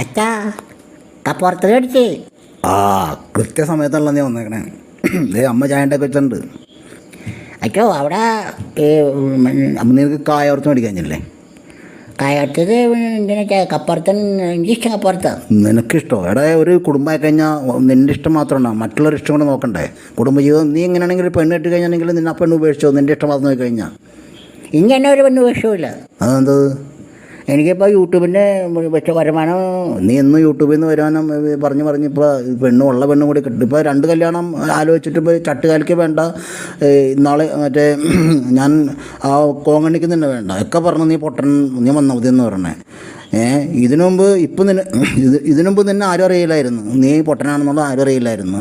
അച്ഛാ കപ്പുറത്ത് കടിച്ച്. ആ കൃത്യസമയത്തുള്ള നീ വന്നേക്കണേ. ദേ അമ്മ ചായന്റെ വെച്ചിട്ടുണ്ട്. അച്ഛോ അവിടെ നിനക്ക് കായോർത്ത് മേടിക്കാഞ്ഞില്ലേ? എന്തിനാ കപ്പുറത്ത് എനിക്ക് ഇഷ്ടം കപ്പുറത്ത്. നിനക്കിഷ്ടോ? എടാ ഒരു കുടുംബമായി കഴിഞ്ഞാൽ നിന്റെ ഇഷ്ടം മാത്രം ഉണ്ടാവും. മറ്റുള്ളവരുടെ ഇഷ്ടം കൂടെ നോക്കണ്ടേ. കുടുംബജീവിതം നീ എങ്ങനെയാണെങ്കിൽ പെണ്ണ് ഇട്ട് കഴിഞ്ഞാണെങ്കിൽ നിന്നെ ആ പെണ്ണ് ഉപേക്ഷിച്ചോ? നിന്റെ ഇഷ്ടം മാത്രം നോക്കി കഴിഞ്ഞാൽ ഇങ്ങനെ ഒരു പെണ്ണ് ഉപേക്ഷിച്ചില്ല അതെന്തത് എനിക്കിപ്പോൾ യൂട്യൂബിന്റെ പക്ഷെ വരുമാനം നീ എന്നും യൂട്യൂബിൽ നിന്ന് വരുമാനം പറഞ്ഞ് പറഞ്ഞ് ഇപ്പോൾ പെണ്ണും ഉള്ള പെണ്ണും കൂടി കിട്ടും. ഇപ്പോൾ രണ്ട് കല്യാണം ആലോചിച്ചിട്ട് ഇപ്പോൾ ചട്ടുകാലിക്ക് വേണ്ട ഇന്നാളെ മറ്റേ ഞാൻ ആ കോങ്ങണിക്ക് തന്നെ വേണ്ട. ഒക്കെ പറഞ്ഞു നീ പൊട്ടൻ നീ വന്നാൽ മതി എന്ന് പറഞ്ഞേ. ഏ ഇതിനുമുമ്പ് ഇപ്പം നിന്നെ ഇത് ഇതിനു മുമ്പ് നിന്നെ ആരും അറിയില്ലായിരുന്നു. നീ പൊട്ടനാണെന്നുള്ളത് ആരും അറിയില്ലായിരുന്നു.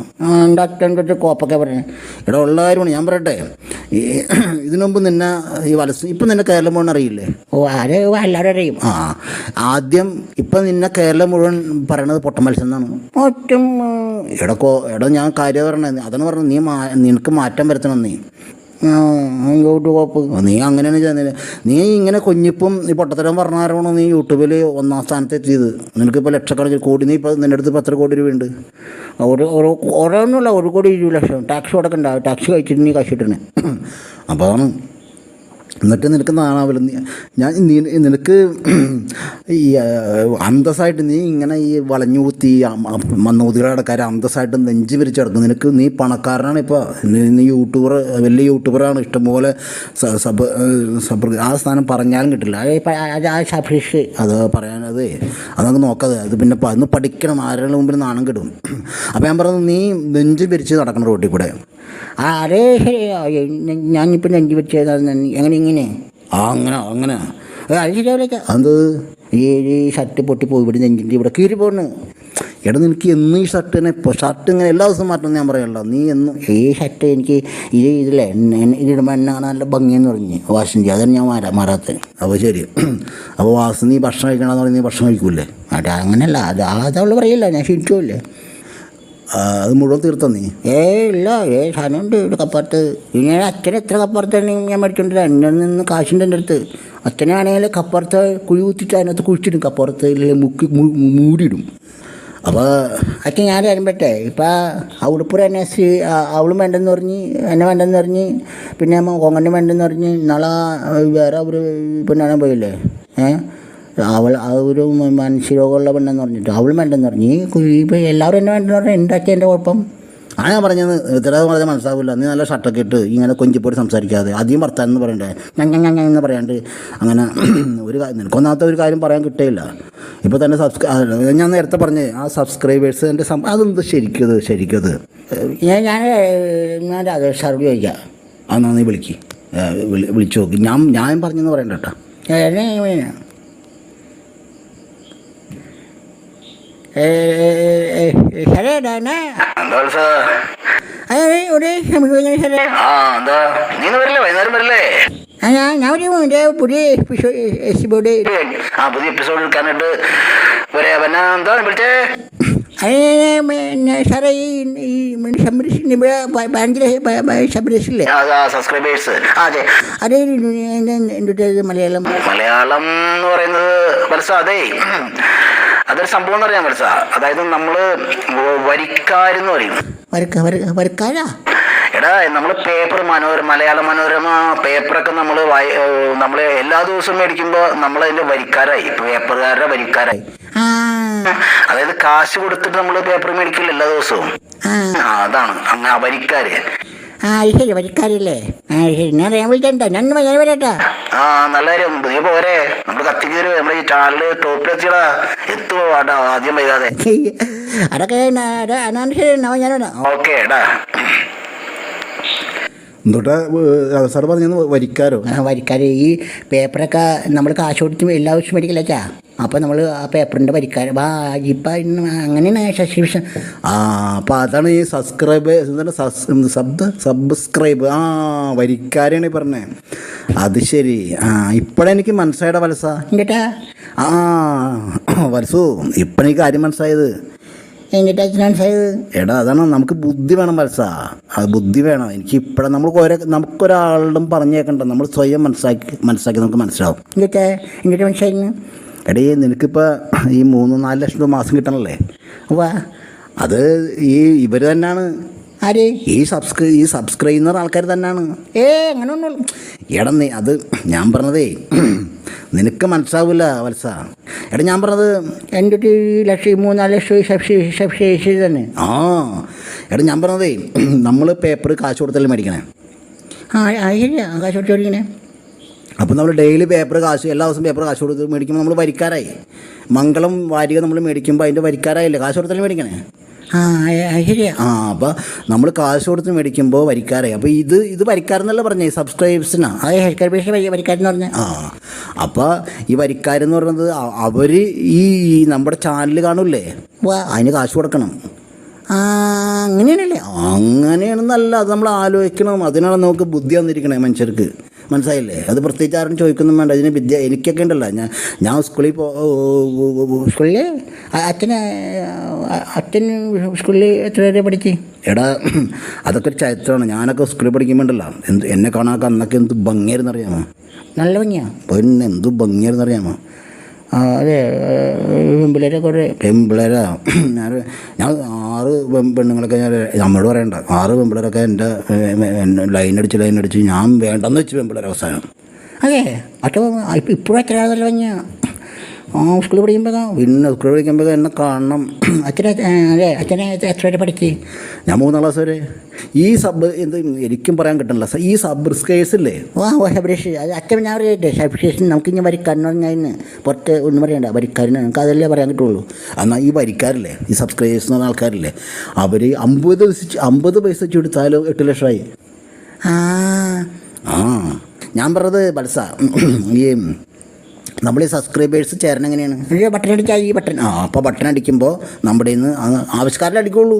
അടുത്ത് കോപ്പൊക്കെ പറഞ്ഞു. ഇവിടെ ഉള്ള കാര്യമാണ്. ഞാൻ പറയട്ടെ ഈ ഇതിനുമുമ്പ് നിന്നെ ഈ വലസ് ഇപ്പം നിന്നെ കേരളം മുഴുവൻ അറിയില്ലേ? ഓ അത് എല്ലാവരും അറിയും. ആ ആദ്യം ഇപ്പം നിന്നെ കേരളം മുഴുവൻ പറയണത് പൊട്ട മത്സ്യം എന്നാണ് ഒറ്റും എടക്കോ എടോ എടാ ഞാൻ കാര്യം പറഞ്ഞത്. അതാണ് പറഞ്ഞത്. നീ മാ നിനക്ക് മാറ്റം വരുത്തണം നീ. യൂട്യൂബ് നീ അങ്ങനെയാണ് ചെയ്യുന്നത്. നീ ഇങ്ങനെ കുഞ്ഞിപ്പം ഈ പൊട്ടത്തരം പറഞ്ഞ കാരണമാണ് നീ യൂട്യൂബിൽ ഒന്നാം സ്ഥാനത്ത് എത്തിയത്. നിനക്കിപ്പോൾ ലക്ഷക്കണക്കിന് കോടി നീ ഇപ്പോൾ നിന്റെ അടുത്ത് ഇപ്പോൾ എത്ര കോടി രൂപയുണ്ട്? ഒരു ഒരു ഓരോന്നുമില്ല ഒരു കോടി ഇരുപത് ലക്ഷം. ടാക്സ് കൊടുക്കണ്ട ടാക്സ് കഴിച്ചിട്ട് നീ കഴിച്ചിട്ടുണ്ട് അപ്പോൾ എന്നിട്ട് നിനക്ക് നാണാവില്ല ഞാൻ നീ നിനക്ക് ഈ അന്തസ്സായിട്ട് നീ ഇങ്ങനെ ഈ വളഞ്ഞു കുത്തി മന്നൂതികളെ ആൾക്കാർ അന്തസ്സായിട്ട് നെഞ്ച് വിരിച്ച് കിടക്കും നിനക്ക് നീ പണക്കാരനാണ് ഇപ്പോൾ നീ യൂട്യൂബർ വലിയ യൂട്യൂബറാണ് ഇഷ്ടംപോലെ സബ് സബ് ആ സ്ഥാനം പറഞ്ഞാലും കിട്ടില്ല. ഷഫീഷ് അത് പറയാനത്. അതങ്ങ് നോക്കാതെ. അത് പിന്നെ അന്ന് പഠിക്കണം. ആരുടെ മുമ്പിൽ നാണം കിടും. അപ്പോൾ ഞാൻ പറഞ്ഞത് നീ നെഞ്ച് വിരിച്ച് നടക്കണം റോട്ടിൽ കൂടെ. ആ അതേ ശരി ഞാനിപ്പോൾ നെഞ്ചി വെച്ചത് എങ്ങനെ ഇങ്ങനെ? ആ അങ്ങനെ അങ്ങനെ. അത് ശരിയാവില്ല അത് ഈ ഈ ഷർട്ട് പൊട്ടി പോയി ഇവിടെ നെഞ്ചിന്റെ ഇവിടെ കീറി പോണ്. എടാ നിനക്ക് എന്നും ഈ ഷർട്ട് തന്നെ ഇപ്പോൾ ഷർട്ട് ഇങ്ങനെ എല്ലാ ദിവസവും മാറ്റണം ഞാൻ പറയല്ലോ നീ എന്നും ഈ ഷർട്ട് എനിക്ക് ഇത് ഇതില്ലേ ഇടുമ്പോൾ എന്നെ ഇതിടുമ്പോൾ എന്നെ കാണാൻ നല്ല ഭംഗിയെന്ന് പറഞ്ഞ്. ചെയ്യും അതാണ് ഞാൻ മാറാ മാറാത്തത് അപ്പോൾ ശരി. അപ്പോൾ വാസു നീ ഭക്ഷണം കഴിക്കണമെന്ന് പറഞ്ഞ് നീ ഭക്ഷണം കഴിക്കൂലേ അത് അങ്ങനല്ല അത് അതവൾ പറയില്ല ഞാൻ ക്ഷണിച്ചുമില്ലേ അത് മുഴുവൻ തീർത്തോ ഏ ഇല്ല ഏ സാധനമുണ്ട്. ഇവിടെ കപ്പുറത്ത് ഇങ്ങനെ അച്ഛൻ എത്ര കപ്പുറത്താണ് ഞാൻ മേടിച്ചോണ്ടില്ല എന്റെ നിന്ന് കാശിന്റെ എന്റെ അടുത്ത്. അച്ഛനാണെങ്കിൽ കപ്പുറത്ത് കുഴി കുത്തിട്ട് അതിനകത്ത് കുഴിച്ചിടും. കപ്പുറത്ത് ഇല്ലെങ്കിൽ മുക്കി മൂടിയിടും. അപ്പോൾ അച്ഛൻ ഞാൻ വരുമ്പട്ടെ ഇപ്പം അവളിപ്പുറ എന്നെ സി അവളും വേണ്ടെന്ന് പറഞ്ഞ് എന്നെ വേണ്ടെന്ന് പറഞ്ഞ് പിന്നെ കൊങ്ങണ്ണി വേണ്ടെന്ന് പറഞ്ഞ് നാളെ വേറെ ഒരു പെണ്ണാണ് പോയില്ലേ? ഏ? അവൾ ആ ഒരു മനുഷ്യരോഗമുള്ള പെണ്ണെന്ന് പറഞ്ഞിട്ട് അവൾ വേണ്ടെന്ന് പറഞ്ഞു. ഈ ഇപ്പം എല്ലാവരും എന്നെ വേണ്ടെന്ന് പറഞ്ഞാൽ എന്റെ അച്ഛന്റെ കുഴപ്പം? ആ ഞാൻ പറഞ്ഞത്. ഇത്ര പറഞ്ഞാൽ മനസ്സിലാവില്ല. നീ നല്ല ഷർട്ടൊക്കെ ഇട്ട് ഇങ്ങനെ കൊഞ്ചിപ്പോയി സംസാരിക്കാതെ അധികം ഭർത്താൻ എന്ന് പറയണ്ടേ? ഞാൻ ഞാൻ ഞാൻ എന്ന് പറയാണ്ട് അങ്ങനെ ഒരു കാര്യം നിനക്കൊന്നാമത്തെ ഒരു കാര്യം പറയാൻ കിട്ടിയില്ല. ഇപ്പോൾ തന്നെ സബ്സ്ക്രൈ ഞാൻ നേരത്തെ പറഞ്ഞേ ആ സബ്സ്ക്രൈബേഴ്സ് എന്റെ സം അതെന്ത് ശരിക്കത് ശരിക്കത് ഞാൻ ഞാൻ ഞാൻ രാകേഷ് സാറോട് ചോദിക്കാം. അന്നാ നീ വിളിക്ക്. വിളിച്ചു നോക്കി. ഞാൻ ഞാൻ പറഞ്ഞെന്ന് പറയണ്ട കേട്ടോ. എന്നെ ഇങ്ങനെ. ഏ, ഏ, ഏ, ഏ, സാറേ ഡാനാ എന്താ അതെ ഒരു സമയം സാറേ നീ വരില്ലേ വൈകുന്നേരം വരില്ലേ ഞാൻ ഞാൻ ഒരു എന്റെ പുതിയ എപ്പിസോഡ് എപ്പിസോഡ് ആ പുതിയ എപ്പിസോഡ് എടുക്കാനായിട്ട് വരെ പിന്നെ എന്താ വിളിച്ചേ അത് സാറേ ഈ ഈ സംരക്ഷണം ഇവിടെ ബാങ്കിലെ സംരക്ഷില്ലേ സബ്സ്ക്രൈബേഴ്സ് അതെ മലയാളം മലയാളം എന്ന് പറയുന്നത് അതൊരു സംഭവം എന്ന് പറയാൻ പറ്റാ അതായത് നമ്മൾ വരിക്കാരെന്ന് പറയും. വരിക്കാരാ? വരക്ക എടാ നമ്മൾ പേപ്പർ മനോര മലയാള മനോരമ പേപ്പറൊക്കെ നമ്മൾ നമ്മൾ എല്ലാ ദിവസവും മേടിക്കുമ്പോൾ നമ്മൾ അതിന്റെ വരിക്കാരായി. പേപ്പറുകാരുടെ വരിക്കാരായി. അതായത് കാശ് കൊടുത്തിട്ട് നമ്മൾ പേപ്പർ മേടിക്കില്ല എല്ലാ ദിവസവും. അതാണ്. അങ്ങനെ വരിക്കാര്. ആ ശരി വരക്കാരില്ലേ ആ ശരി ഞാൻ ഞാൻ വിളിക്കണ്ട ഞാൻ ഞാൻ വരട്ടാ. ആ നല്ല കാര്യം. നീ പോരെ. നമ്മൾ കത്തിക്കേറി നമ്മുടെ ഈ ചാനൽ ടോപ്പിലെത്തിയടാ എത്തുമോ ആട്ടാ ആദ്യം വൈകാതെ. അതൊക്കെ എന്നാ ഞാൻ ഓക്കെ എടാ എന്തുട്ടാ സാർ പറഞ്ഞു വരിക്കാരോ? ആ വരിക്കാര് ഈ പേപ്പറൊക്കെ നമ്മൾ കാശ് കൊടുത്ത് എല്ലാ ദിവസവും മേടിക്കില്ലച്ചാ അപ്പോൾ നമ്മൾ ആ പേപ്പറിന്റെ വരിക്കാർ ആ ഇപ്പം അങ്ങനെയാണ് സബ്സ്ക്രിപ്ഷൻ ആ അപ്പം അതാണ് ഈ സബ്സ്ക്രൈബ് എന്താണ് സബ് സബ് സബ്സ്ക്രൈബ് ആ വരിക്കാരാണ് ഈ പറഞ്ഞത് അത് ശരി. ആ ഇപ്പോഴെനിക്ക് മനസ്സിലായടാ വലസ എന്നിട്ടാ ആ വലസു ഇപ്പോഴെനിക്ക് കാര്യം മനസ്സിലായത്. എന്നിട്ട് ഫൈവ് എടാ അതാണ് നമുക്ക് ബുദ്ധി വേണം വത്സ. അത് ബുദ്ധി വേണം. എനിക്ക് ഇപ്പോഴും നമ്മൾ ഓരോ നമുക്കൊരാളും പറഞ്ഞേക്കണ്ട. നമ്മൾ സ്വയം മനസ്സിലാക്കി മനസ്സിലാക്കി നമുക്ക് മനസ്സിലാവും. എന്നിട്ട്? എന്നിട്ട് മനസ്സിലായിരുന്നു എടീ നിനക്കിപ്പോൾ ഈ മൂന്ന് നാല് ലക്ഷം രൂപ മാസം കിട്ടണല്ലേ? വാ അത് ഈ ഇവർ തന്നെയാണ് ആര്? ഈ സബ്സ്ക്രൈ ഈ സബ്സ്ക്രൈബ് ചെയ്യുന്ന ആൾക്കാർ തന്നെയാണ് ഏ അങ്ങനെ ഒന്നും എടാ നീ അത് ഞാൻ പറഞ്ഞതേ നിനക്ക് മനസ്സിലാവില്ല വത്സ. എടാ ഞാൻ പറഞ്ഞത് എന്റെ ഒരു ലക്ഷം മൂന്നാൽ ലക്ഷം തന്നെ. ആ എടാ ഞാൻ പറഞ്ഞതേ നമ്മൾ പേപ്പർ കാശ് കൊടുത്തല്ലേ മേടിക്കണേ? ആ ആ ശരിയാ. കാശ് കൊടുത്ത് മേടിക്കണേ. അപ്പം നമ്മൾ ഡെയിലി പേപ്പർ കാശ് എല്ലാ ദിവസവും പേപ്പർ കാശ് കൊടുത്ത് മേടിക്കുമ്പോൾ നമ്മൾ വരിക്കാരായി. മംഗളം വാരിക നമ്മൾ മേടിക്കുമ്പോൾ അതിന്റെ വരിക്കാരായില്ലേ? കാശ് കൊടുത്തല്ലേ മേടിക്കണേ? ആ ആ, ശരിയാ ആ അപ്പോൾ നമ്മൾ കാശ് കൊടുത്ത് മേടിക്കുമ്പോൾ വരിക്കാറേ. അപ്പോൾ ഇത് ഇത് വരിക്കാരെന്നല്ല പറഞ്ഞേ? സബ്സ്ക്രൈബേഴ്സിനാ അത് ഹെൽത്ത് കെയർ പേഷ്യൻ വരിക്കാരെന്ന് പറഞ്ഞേ. ആ അപ്പോൾ ഈ വരിക്കാരെന്ന് പറയുന്നത് അവർ ഈ നമ്മുടെ ചാനൽ കാണൂലേ അതിന് കാശ് കൊടുക്കണം. ആ അങ്ങനെയാണല്ലേ? അങ്ങനെയാണെന്നല്ല അത് നമ്മൾ ആലോചിക്കണം. അതിനാണ് നമുക്ക് ബുദ്ധി വന്നിരിക്കണേ മനുഷ്യർക്ക്. മനസ്സിലായില്ലേ? അത് പ്രത്യേകിച്ച് ആരും ചോദിക്കൊന്നും വേണ്ട. ഇതിന് വിദ്യ എനിക്കൊക്കെ ഉണ്ടല്ലോ. ഞാൻ ഞാൻ സ്കൂളിൽ പോ സ്കൂളിൽ അച്ഛന് അച്ഛൻ സ്കൂളിൽ എത്ര വരെ പഠിച്ച്? എടാ അതൊക്കെ ഒരു ചരിത്രമാണ്. ഞാനൊക്കെ സ്കൂളിൽ പഠിക്കുമ്പോൾ ഉണ്ടല്ലോ. എന്ത് എന്നെ കാണാനൊക്കെ അന്നൊക്കെ എന്ത് ഭംഗിയായിരുന്നു അറിയാമോ നല്ല ഭംഗിയാണ് പിന്നെ എന്ത് ഭംഗിയായിരുന്നു അറിയാമോ അതെ പെൺപിള്ളേരെ കുറേ പെൺപിള്ളേരാ? ഞാൻ ഞാൻ ആറ് പെണ്ണുങ്ങളൊക്കെ ഞാൻ നമ്മളോട് പറയണ്ട. ആറ് പെൺപിള്ളേരൊക്കെ എന്റെ ലൈൻ അടിച്ച് ലൈൻ അടിച്ച് ഞാൻ വേണ്ടെന്ന് വെച്ച് പെൺപിള്ളേർ അവസാനം. അതെ അപ്പോൾ ഇപ്പോഴും അച്ഛനാ നല്ല ഭംഗിയാ ആ സ്കൂളിൽ പഠിക്കുമ്പോൾ പിന്നെ സ്കൂളിൽ പഠിക്കുമ്പോൾ എന്നെ കാണണം. അച്ഛനെ അല്ലേ അച്ഛനെ എത്ര വരെ പഠിച്ച്? ഞാൻ മൂന്നാം ക്ലാസ് വരെ. ഈ സബ് എന്ത് എനിക്കും പറയാൻ കിട്ടണില്ല. ഈ സബ്സ്ക്രൈബേഴ്സ് ഇല്ലേ? ആ ഓ സബ്രേഷ് അത് അച്ഛൻ ഞാൻ പറയട്ടെ നമുക്ക് ഇനി ഞാൻ പറഞ്ഞാൽ പുറത്ത് ഒന്നും പറയണ്ട. വരിക്കാരനെ നമുക്ക് അതല്ലേ പറയാൻ കിട്ടുള്ളൂ. എന്നാൽ ഈ വരിക്കാരില്ലേ ഈ സബ്സ്ക്രൈബേഴ്സ് എന്ന് പറഞ്ഞ ആൾക്കാരില്ലേ അവർ അമ്പത് പൈസ അമ്പത് പൈസ വെച്ച് കൊടുത്താലും എട്ട് ലക്ഷമായി. ആ. ആ. ഞാൻ പറഞ്ഞത് ബൽസ ഈ നമ്മൾ ഈ സബ്സ്ക്രൈബേഴ്സ് ചേരണം എങ്ങനെയാണ്? ഒരു ബട്ടൺ അടിച്ചാൽ ഈ ബട്ടൺ ആ അപ്പോൾ ബട്ടൺ അടിക്കുമ്പോൾ നമ്മുടെ ഇന്ന് ആവശ്യക്കാരിൽ അടിക്കുള്ളൂ.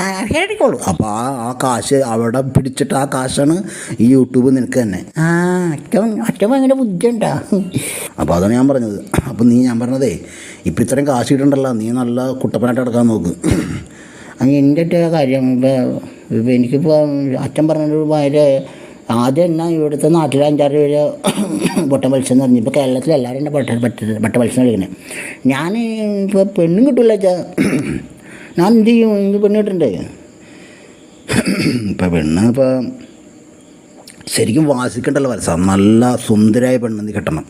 അടിക്കുള്ളൂ. അടിക്കോളൂ അപ്പോൾ ആ ആ കാശ് അവിടെ പിടിച്ചിട്ട് ആ കാശാണ് ഈ യൂട്യൂബ് നിനക്ക് തന്നെ. ആ അച്ഛൻ അച്ഛൻ ഭയങ്കര ബുദ്ധിയുണ്ടാ. അപ്പോൾ അതാണ് ഞാൻ പറഞ്ഞത്. അപ്പോൾ നീ ഞാൻ പറഞ്ഞതേ ഇപ്പം ഇത്രയും കാശ് കിട്ടണ്ടല്ലോ നീ നല്ല കുട്ടപ്പനായിട്ട് അടക്കാൻ നോക്ക്. അങ്ങനെ എന്റെ കാര്യം ഇപ്പോൾ എനിക്കിപ്പോൾ അച്ഛൻ പറഞ്ഞൊരു ഭയങ്കര ആദ്യം എന്നാ ഇവിടുത്തെ നാട്ടിൽ അഞ്ചാറ് പേര് പൊട്ട മത്സ്യം എന്ന് പറഞ്ഞു ഇപ്പോൾ കേരളത്തിൽ എല്ലാവരും എന്റെ പൊട്ട പറ്റ പട്ട മത്സ്യം കളിക്കുന്നത് ഞാൻ ഇപ്പോൾ പെണ്ണും കിട്ടില്ല വെച്ചാൽ ഞാൻ എന്ത് ചെയ്യും? എനിക്ക് പെണ്ണ് കിട്ടണ്ടേ? ഇപ്പം പെണ്ണ് ഇപ്പോൾ ശരിക്കും വാസിക്കണ്ടല്ലോ വരസ നല്ല സുന്ദരായ പെണ്ണെന്ന് കിട്ടണം.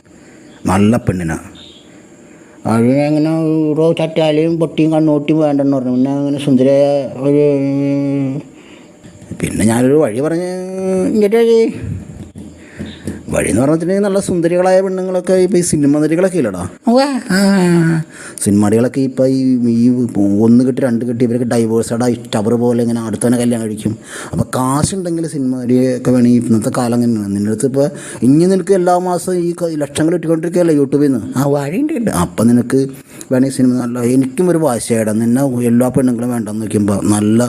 നല്ല പെണ്ണിനാ. അത് അങ്ങനെ റോ ചട്ടാലയും പൊട്ടിയും കണ്ണൂട്ടിയും വേണ്ടെന്ന് പറഞ്ഞു. പിന്നെ അങ്ങനെ സുന്ദരമായ ഒരു പിന്നെ ഞാനൊരു വഴി പറഞ്ഞ് ഇങ്ങനെ വഴി. എന്ന് പറഞ്ഞിട്ടുണ്ടെങ്കിൽ നല്ല സുന്ദരികളായ പെണ്ണുങ്ങളൊക്കെ ഇപ്പോൾ ഈ സിനിമ നടികളൊക്കെ ഇല്ലടാ. സിനിമാടികളൊക്കെ ഇപ്പോൾ ഈ ഈ ഒന്ന് കിട്ടി രണ്ട് കിട്ടി ഇവരൊക്കെ ഡൈവേഴ്സഡാ ടവർ പോലെ ഇങ്ങനെ അടുത്തവനെ കല്യാണം കഴിക്കും. അപ്പോൾ കാശുണ്ടെങ്കിൽ സിനിമ നടിയൊക്കെ വേണമെങ്കിൽ ഇന്നത്തെ കാലം തന്നെയാണ് നിന്റെ അടുത്ത് ഇപ്പോൾ ഇനി നിനക്ക് എല്ലാ മാസവും ഈ ലക്ഷങ്ങൾ ഇട്ടുകൊണ്ടിരിക്കുകയല്ലേ യൂട്യൂബിൽ നിന്ന് ആ വഴിയുണ്ട് അപ്പം നിനക്ക് വേണമെങ്കിൽ സിനിമ നല്ല എനിക്കും ഒരു വാശിയായിടാം. നിന്നെ എല്ലാ പെണ്ണുങ്ങളും വേണ്ടെന്ന് നോക്കുമ്പോൾ നല്ല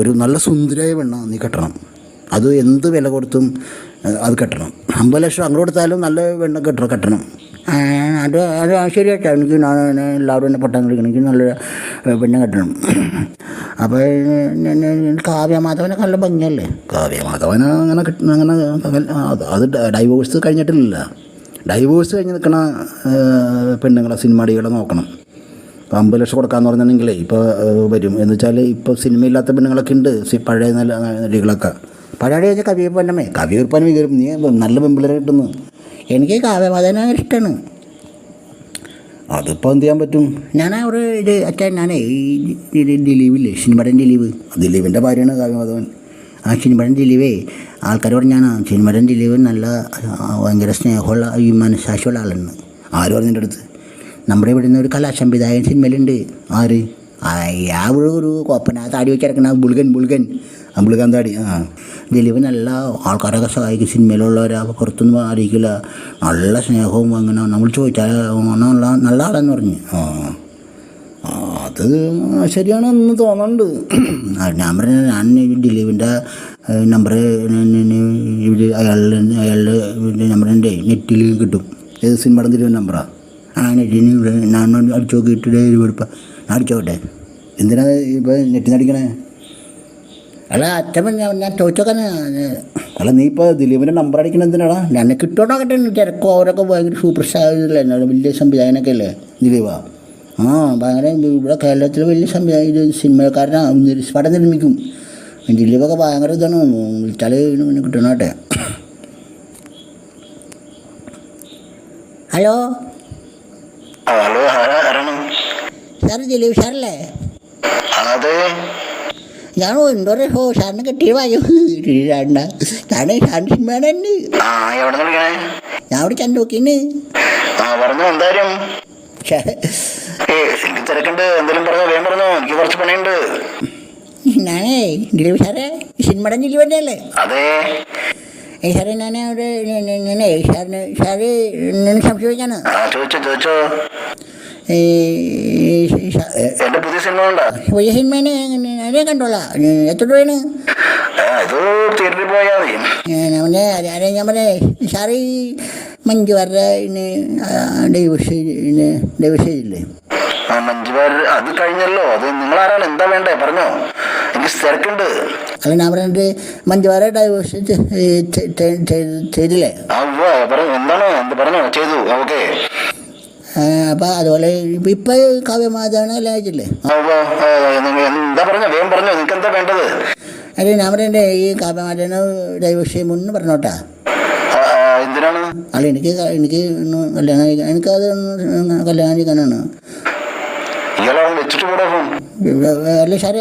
ഒരു നല്ല സുന്ദരിയായ പെണ്ണ നീ കെട്ടണം. അത് എന്ത് വില കൊടുത്തും അത് കെട്ടണം. അമ്പത് ലക്ഷം അങ്ങോട്ട് കൊടുത്താലും നല്ല പെണ്ണ കെട്ടണം കെട്ടണം. അത് അത് ശരിയാക്കാം. എനിക്ക് എല്ലാവരും എന്നെ പട്ടം കളിക്കണം. എനിക്ക് നല്ല പെണ്ണെ കെട്ടണം. അപ്പോൾ കാവ്യ മാധവനെ നല്ല ഭംഗിയല്ലേ? കാവ്യമാധവന് അങ്ങനെ കിട്ടുന്ന അങ്ങനെ അത് ഡൈവോഴ്സ് കഴിഞ്ഞിട്ടില്ല. ഡൈവോഴ്സ് കഴിഞ്ഞ് നിൽക്കണ പെണ്ണുങ്ങളെ സിനിമാടികളെ നോക്കണം. ഇപ്പോൾ അമ്പത് ലക്ഷം കൊടുക്കാന്ന് പറഞ്ഞിട്ടുണ്ടെങ്കിലേ ഇപ്പോൾ വരും. എന്ന് വെച്ചാൽ ഇപ്പോൾ സിനിമയില്ലാത്ത പെണ്ണുങ്ങളൊക്കെ ഉണ്ട്. പഴയ നല്ല നടികളൊക്കെ. പഴയ വെച്ചാൽ കവിയെ പൊന്നമ്മേ. കവിയൂർപ്പാൻ വികരും നീ നല്ല പെമ്പിളരെ കിട്ടുന്നു. എനിക്ക് കാവ്യമാധവനെ ഇഷ്ടമാണ് അതിപ്പോൾ എന്ത് ചെയ്യാൻ പറ്റും? ഞാൻ ഒരു ഇത് അച്ഛൻ ഞാനേ ഈ ദിലീപില്ലേ സിനിമടൻ ദിലീപ്. ദിലീപിന്റെ ഭാര്യയാണ് കാവ്യമാധവൻ ആ സിനിമടൻ ദിലീപേ ആൾക്കാർ പറഞ്ഞാണ് സിനിമടൻ ദിലീപ് നല്ല ഭയങ്കര സ്നേഹമുള്ള ഈ മനസ്സാക്ഷിയുള്ള ആളാണ്. ആര് പറഞ്ഞിന്റെ അടുത്ത്? നമ്മുടെ ഇവിടെ നിന്ന് ഒരു കലാസംവിധായകൻ സിനിമയിലുണ്ട്. ആര്? ആ ഒരു കോപ്പന താടി വെച്ച് കിടക്കണ ബുൾഗൻ ബുൾഗൻ താടി. ആ. ദിലീപ് നല്ല ആൾക്കാരൊക്കെ സഹായിക്കും. സിനിമയിലുള്ളവരാ പുറത്തൊന്നും അറിയിക്കില്ല നല്ല സ്നേഹവും അങ്ങനെ നമ്മൾ ചോദിച്ചാൽ നല്ല നല്ല ആളെന്ന് പറഞ്ഞു. ആ. അത് ശരിയാണെന്ന് തോന്നുന്നുണ്ട്. ഞാൻ പറഞ്ഞ ഞാൻ ദിലീപിന്റെ നമ്പർ അയാളുടെ അയാളുടെ നമ്പറിന്റെ നെറ്റിൽ കിട്ടും. ഏത് സിനിമയുടെ തിരുവൻ നമ്പറാ നെറ്റിന് ഇവിടെ ഞാൻ അടിച്ചു ഇട്ടിട്ടേ ഒരു ഞാൻ അടിച്ചോട്ടെ. എന്തിനാ ഇപ്പോൾ നെറ്റിനടിക്കണേ അല്ല അച്ഛൻ ഞാൻ ഞാൻ ചോദിച്ചോക്കാൻ അല്ല നീ ഇപ്പോൾ ദിലീപിന്റെ നമ്പർ അടിക്കണ എന്തിനാടാ? എന്നെ കിട്ടോണ്ടൊക്കെ തിരക്കും അവരൊക്കെ ഭയങ്കര സൂപ്പർ സ്റ്റാർ അല്ലേ വലിയ സംവിധായകനൊക്കെ അല്ലേ ദിലീപാ? ആ ഭയങ്കര ഇവിടെ കേരളത്തിൽ വലിയ സംവിധായകൻ ഇത് സിനിമക്കാരനാണ് പടം നിർമ്മിക്കും. ദിലീപൊക്കെ ഭയങ്കര ഇതാണ്. വിളിച്ചാൽ പിന്നെ കിട്ടണോട്ടെ. ഹലോ? ഹലോ ആരാ സാർ ദിലീപ് സാറല്ലേ അതെ ഞാൻ എന്തോ ഹോ സാറിന് കിട്ടിയ വായു. രണ്ട ഞാൻ സാറിന് സിനിമയാണ് ഞാൻ അവിടെ ചന്തോക്കിന്ന്. ആ പറഞ്ഞു എന്തായാലും. ഏ എനിക്ക് തിരക്കുണ്ട്. എന്തെങ്കിലും പറഞ്ഞോ വേഗം പറഞ്ഞോ. എനിക്ക് കുറച്ച് പണിയുണ്ട്. ഞാനേ ദിലീപ് സാറേ സിനിമയുടെ ദിലീപന്റെ അല്ലേ അതെ. സാറേ ഞാൻ അവിടെ സാറ് എന്നെ സംശയിക്കാണ് ചോദിച്ചോ ചോദിച്ചോ. എന്റെ പുതിയ സിനിമ ഉണ്ടോ പുതിയ സിനിമേനെ അതേ കണ്ടോളാം. എത്ര രൂപയാണ്? ആ ഇത് തിയേറ്ററിൽ പോയാൽ മതി. അവനെ അതെ ഞാൻ പറഞ്ഞേ സാറ് മഞ്ജു വാരുടെ ഡൈവേഴ്സ് ഡൈവേഴ്സ് ചെയ്തില്ലേ? ആ മഞ്ജുവാർ അത് കഴിഞ്ഞല്ലോ. അത് നിങ്ങളാരാണ്? എന്താ വേണ്ടേ? പറഞ്ഞോ. എനിക്ക് തിരക്കുണ്ട്. അല്ല ഞാൻ പറഞ്ഞിട്ട് മഞ്ജു വാരുടെ ഡൈവേഴ്സ് ചെയ്തില്ലേ? ആ ഉവ്വ. പറഞ്ഞു. എന്താണോ? എന്ത് പറഞ്ഞോ? ചെയ്തു. ഓക്കെ. അപ്പൊ അതുപോലെ ഇപ്പൊ കാവ്യമാതാണ് അയച്ചില്ലേ എന്താ പറഞ്ഞോ? വേഗം പറഞ്ഞോ. നിങ്ങൾക്ക് എന്താ വേണ്ടത്? അതെ ഞാൻ പറയണ്ടേ ഈ കാവ്യമാതാണ് ഡൈവേഴ്സ് ചെയ്യുമ്പോൾ പറഞ്ഞോട്ടാ? എന്തിനാണ്? അല്ല എനിക്ക് എനിക്ക് കല്യാണം കഴിക്കാൻ എനിക്കത് കല്യാണം കഴിക്കാനാണ്. അല്ല സാറേ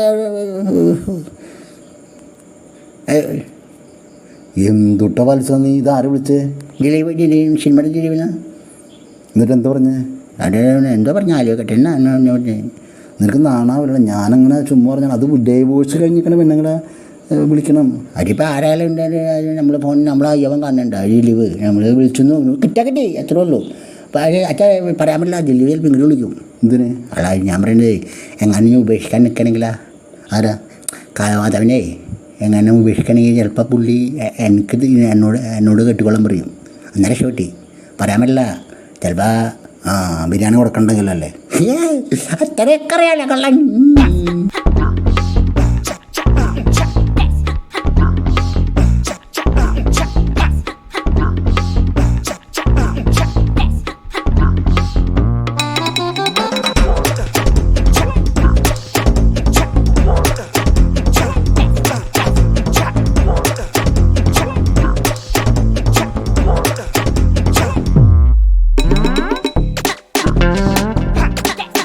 എന്തുട്ട വത്സ നീ ഇത് ആര് വിളിച്ചേ? ദിലീപ് ദിലീപ് സിനിമയുടെ ദിലീപിന് എന്നിട്ട് എന്താ പറഞ്ഞേ? അവിടെ എന്താ പറഞ്ഞ? ആലോചിക്കട്ടെ എന്നാ എന്നാ പറഞ്ഞേ? നിനക്ക് നാണാവില്ല ഞാനങ്ങനെ ചുമ്മാ പറഞ്ഞാൽ അത് ഡൈവോഴ്സ് കഴിഞ്ഞിരിക്കണ പെണ്ണുങ്ങളെ വിളിക്കണം. അതിപ്പോൾ ആരായാലും ഉണ്ടായാലും നമ്മൾ ഫോൺ നമ്മൾ അയ്യവൻ കാണണ്ട ദിലീപ് നമ്മൾ വിളിച്ചു കിട്ടാ കിട്ടി എത്രയുള്ളൂ ഉള്ളൂ. അച്ഛാ പറയാൻ പറ്റില്ല ജില്ലയിൽ ചിലപ്പോൾ ഇങ്ങനെ വിളിക്കും എന്തിന് അല്ല ഞാൻ പറയണ്ടേ എങ്ങനെ നീ ഉപേക്ഷിക്കാൻ നിൽക്കണമെങ്കിലാ ആരാ കാലമാതാവിനെ എങ്ങനെ ഉപേക്ഷിക്കണമെങ്കിൽ ചിലപ്പോൾ പുള്ളി എനിക്ക് എന്നോട് എന്നോട് കെട്ടിക്കൊള്ളാൻ പറയും അന്നേരം ഷോട്ടി പറയാൻ പറ്റില്ല ചിലപ്പോൾ ആ ബിരിയാണി കൊടുക്കണ്ടെങ്കിലല്ലേ അത്രയൊക്കെ അറിയാലോ കൊള്ളാൻ